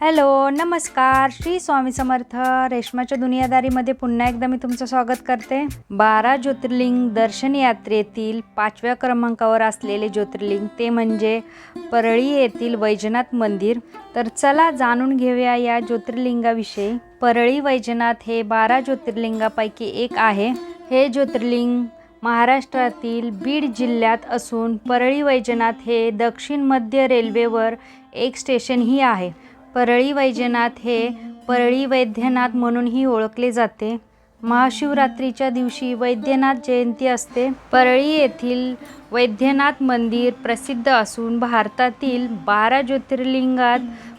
Hello नमस्कार. श्री स्वामी समर्थ रेशमाच्या दुनियादारीमध्ये पुन्हा एकदा मी तुमचं स्वागत करते. बारा ज्योतिर्लिंग दर्शन यात्रेतील पाचव्या क्रमांकावर असलेले ज्योतिर्लिंग ते म्हणजे परळी येथील वैजनाथ मंदिर. तर चला जाणून घेऊया या ज्योतिर्लिंगाविषयी. परळी वैजनाथ हे बारा ज्योतिर्लिंगापैकी एक आहे. हे ज्योतिर्लिंग महाराष्ट्रातील बीड जिल्ह्यात असून परळी वैजनाथ हे दक्षिण मध्य रेल्वेवर एक स्टेशनही आहे. परळी वैजनाथ हे परळी वैद्यनाथ म्हणूनही ओळखले जाते. महाशिवरात्रीच्या दिवशी वैद्यनाथ जयंती असते. परळी येथील वैद्यनाथ मंदिर प्रसिद्ध असून भारतातील बारा ज्योतिर्लिंगात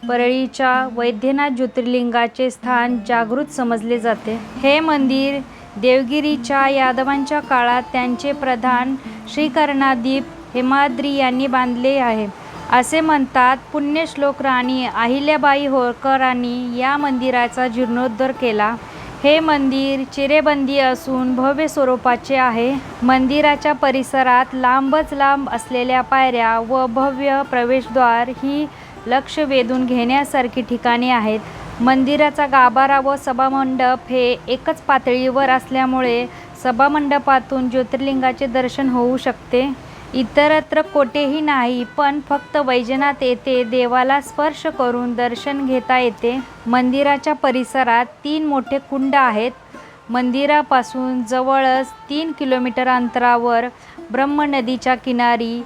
परळीच्या वैद्यनाथ ज्योतिर्लिंगाचे स्थान जागृत समजले जाते. हे मंदिर देवगिरीच्या यादवांच्या काळात त्यांचे प्रधान श्रीकर्णादीप हेमाद्री यांनी बांधले आहे. असे म्हणतात पुण्यश्लोक राणी अहिल्याबाई होळकरांनी या मंदिराचा जीर्णोद्धार केला. हे मंदिर चिरेबंदी असून भव्य स्वरूपाचे आहे. मंदिराच्या परिसरात लांबच लांब असलेल्या पायऱ्या व भव्य प्रवेशद्वार ही लक्ष वेधून घेण्यासारखी ठिकाणे आहेत. मंदिराचा गाभारा व सभामंडप हे एकच पातळीवर असल्यामुळे सभामंडपातून ज्योतिर्लिंगाचे दर्शन होऊ शकते. इतरत्र कोठेही नाही पण फक्त वैजनाथ येथे देवाला स्पर्श करून दर्शन घेता येते. मंदिराच्या परिसरात तीन मोठे कुंड आहेत. मंदिरापासून जवळच तीन किलोमीटर अंतरावर ब्रह्म नदीच्या किनारी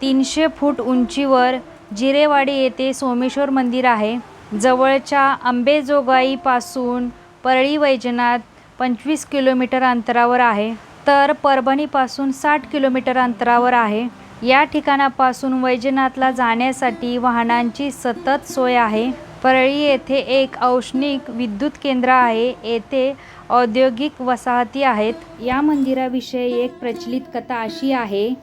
तीनशे फूट उंचीवर जिरेवाडी येथे सोमेश्वर मंदिर आहे. जवळच्या आंबेजोगाईपासून परळी वैजनाथ पंचवीस किलोमीटर अंतरावर आहे. तर परभणीपासून साठ किलोमीटर अंतरावर आहे. या ठिकाणापासून वैजनाथला जाण्यासाठी वाहनांची सतत सोय आहे. परळी येथे एक औष्णिक विद्युत केंद्र आहे. येथे औद्योगिक वसाहती आहेत. या मंदिराविषयी एक प्रचलित कथा अशी आहे.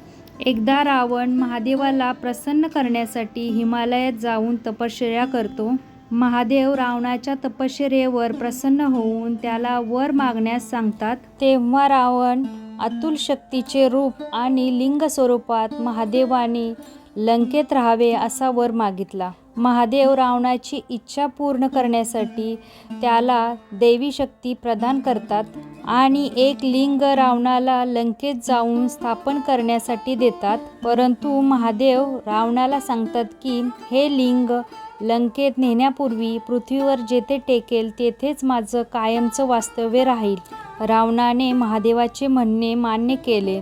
एकदा रावण महादेवाला प्रसन्न करण्यासाठी हिमालयात जाऊन तपश्चर्या करतो. महादेव रावणाच्या तपश्चर्येवर प्रसन्न होऊन त्याला वर मागण्यास सांगतात तेव्हा रावण अतुल शक्तीचे रूप आणि लिंग स्वरूपात महादेवाने लंकेत राहावे असा वर मागितला. महादेव रावणाची इच्छा पूर्ण करण्यासाठी त्याला देवी शक्ती प्रदान करतात आणि एक लिंग रावणाला लंकेत जाऊन स्थापन करण्यासाठी देतात. परंतु महादेव रावणाला सांगतात की हे लिंग लंकेत नेण्यापूर्वी पृथ्वीवर जेथे टेकेल तेथेच माझं कायमचं वास्तव्य राहील. रावणाने महादेवाचे म्हणणे मान्य केले.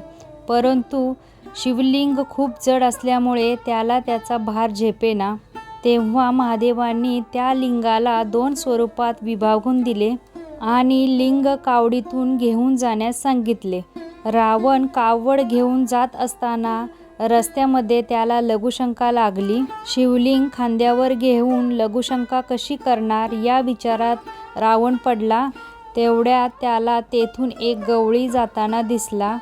परंतु शिवलिंग खूप जड असल्यामुळे त्याला त्याचा भार झेपेना. तेव्हा महादेवांनी त्या लिंगाला दोन स्वरूपात विभागून दिले आणि लिंग कावडीतून घेऊन जाण्यास सांगितले. रावण कावड घेऊन जात असताना रस्त्यामध्ये त्याला लघुशंका लागली. शिवलिंग खांद्यावर घेऊन लघुशंका कशी करणार या विचारात रावण पडला. तेवढ्यात त्याला तेथून एक गवळी जाताना दिसला.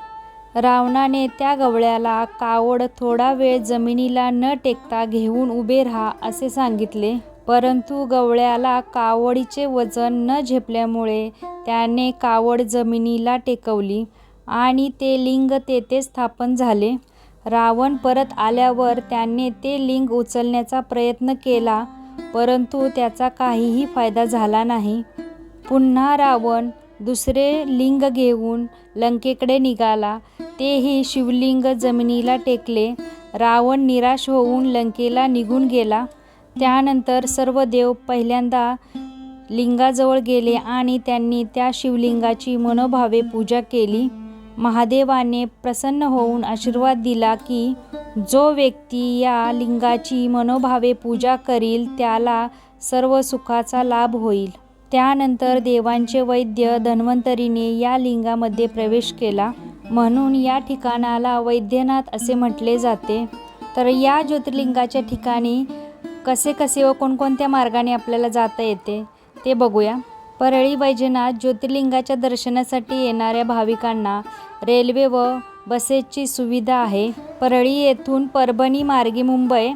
रावणाने त्या गवळ्याला कावड थोडा वेळ जमिनीला न टेकता घेऊन उभे राहा असे सांगितले. परंतु गवळ्याला कावडीचे वजन न झेपल्यामुळे त्याने कावड जमिनीला टेकवली आणि ते लिंग तेथे स्थापन झाले. रावण परत आल्यावर त्याने ते लिंग उचलण्याचा प्रयत्न केला परंतु त्याचा काहीही फायदा झाला नाही. पुन्हा रावण दुसरे लिंग घेऊन लंकेकडे निघाला. तेही शिवलिंग जमिनीला टेकले. रावण निराश होऊन लंकेला निघून गेला. त्यानंतर सर्व देव पहिल्यांदा लिंगाजवळ गेले आणि त्यांनी त्या शिवलिंगाची मनोभावे पूजा केली. महादेवाने प्रसन्न होऊन आशीर्वाद दिला की जो व्यक्ती या लिंगाची मनोभावे पूजा करील त्याला सर्व सुखाचा लाभ होईल. त्यानंतर देवांचे वैद्य धन्वंतरीने या लिंगामध्ये प्रवेश केला. म्हणून या ठिकाणाला वैद्यनाथ असे म्हटले जाते. तर या ज्योतिर्लिंगाच्या ठिकाणी कसे कसे व कोणकोणत्या मार्गाने आपल्याला जाता येते ते बघूया. परळी वैजनाथ ज्योतिर्लिंगाच्या दर्शनासाठी येणाऱ्या भाविकांना रेल्वे व बसेसची सुविधा आहे. परळी येथून परभणी मार्गे मुंबई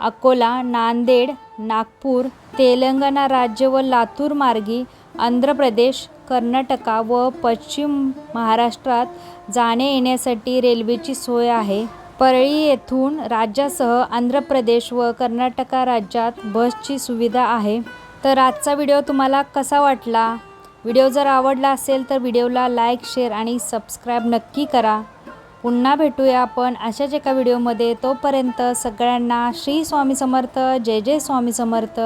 अकोला नांदेड नागपूर तेलंगणा राज्य व लातूर मार्गे आंध्र प्रदेश कर्नाटका व पश्चिम महाराष्ट्रात जाणे येण्यासाठी रेल्वेची सोय आहे. परळी येथून राज्यासह आंध्र प्रदेश व कर्नाटका राज्यात बसची सुविधा आहे. तर आजचा व्हिडिओ तुम्हाला कसा वाटला? व्हिडिओ जर आवडला असेल तर व्हिडिओला लाईक शेअर आणि सबस्क्राईब नक्की करा. पुन्हा भेटूया आपण अशाच एका व्हिडिओमध्ये. तोपर्यंत सगळ्यांना श्री स्वामी समर्थ जय जय स्वामी समर्थ.